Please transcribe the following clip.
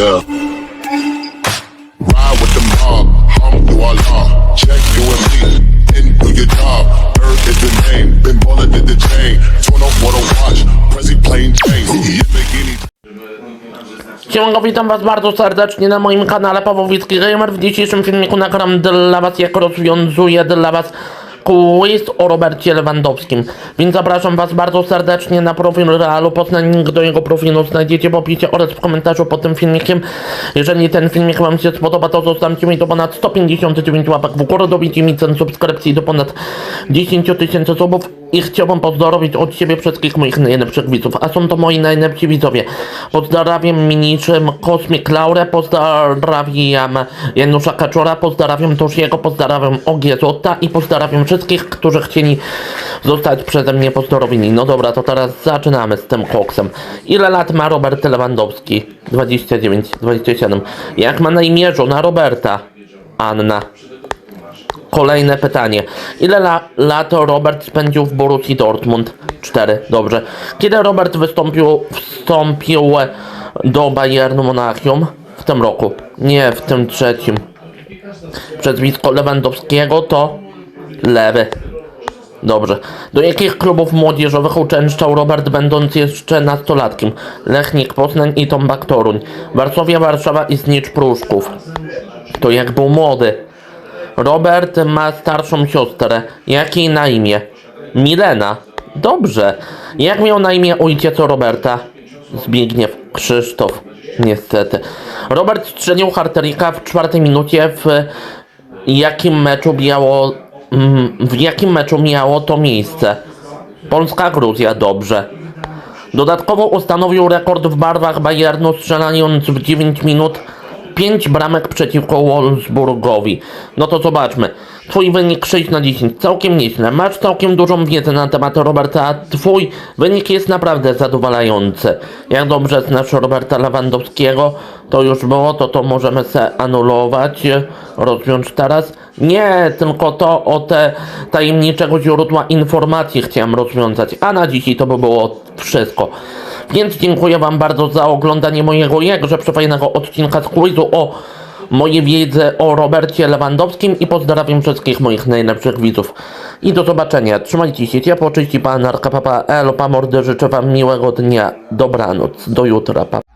Yeah. Ride with the mob, hum do Allah. Check you and me, do your job. Earth is the name, been bullet did the chain. Turn a watch, Prezi plain. Siemanko, witam was bardzo serdecznie na moim kanale Pawłowicki Gamer. W dzisiejszym filmiku nagram dla was, jak rozwiązuję dla was quiz o Robercie Lewandowskim. Więc zapraszam was bardzo serdecznie na profil Realu Poznań. Link do jego profilu znajdziecie w opisie oraz w komentarzu pod tym filmikiem. Jeżeli ten filmik wam się spodoba, to zostawcie mi do ponad 159 łapek w górę, dobicie mi cen subskrypcji do ponad 10 tysięcy subów i chciałbym pozdrowić od siebie wszystkich moich najlepszych widzów, a są to moi najlepsi widzowie. Pozdrawiam miniczym Kosmik Laurę, pozdrawiam Janusza Kaczora, pozdrawiam Tosiego, pozdrawiam OG Zota i pozdrawiam wszystkich, którzy chcieli zostać przeze mnie pozdrowieni. No dobra, to teraz zaczynamy z tym koksem. Ile lat ma Robert Lewandowski? 29, 27. Jak ma na imię żona Roberta? Anna. Kolejne pytanie. Ile la, lat Robert spędził w Borussii Dortmund? 4. Dobrze. Kiedy Robert wystąpił, wstąpił do Bayernu Monachium? W tym roku. Nie, w tym trzecim. Przezwisko Lewandowskiego to Lewy. Dobrze. Do jakich klubów młodzieżowych uczęszczał Robert będąc jeszcze nastolatkiem? Lechnik Poznań i Tombak Toruń. Warszawia, Warszawa i Znicz Pruszków. To jak był młody. Robert ma starszą siostrę. Jakiej na imię? Milena. Dobrze. Jak miał na imię ojciec Roberta? Zbigniew Krzysztof. Niestety. Robert strzelił harterika w czwartej minucie w jakim meczu miało mm, w jakim meczu miało to miejsce? Polska-Gruzja. Dobrze. Dodatkowo ustanowił rekord w barwach Bayernu strzelając w 9 minut 5 bramek przeciwko Wolfsburgowi. No to zobaczmy. Twój wynik 6 na 10. Całkiem nieźle. Masz całkiem dużą wiedzę na temat Roberta. a Twój wynik jest naprawdę zadowalający. Jak dobrze znasz Roberta Lewandowskiego, to już było, to to możemy se anulować. Rozwiąż teraz. Nie, tylko to o te tajemniczego źródła informacji chciałem rozwiązać. A na dzisiaj to by było wszystko. Więc dziękuję Wam bardzo za oglądanie mojego jakże przefajnego odcinka z quizu o mojej wiedzy o Robercie Lewandowskim i pozdrawiam wszystkich moich najlepszych widzów. I do zobaczenia. Trzymajcie się ciepło, czyści Pan Arka Papa Elo, pa mordy, życzę Wam miłego dnia. Dobranoc. Do jutra. Pa.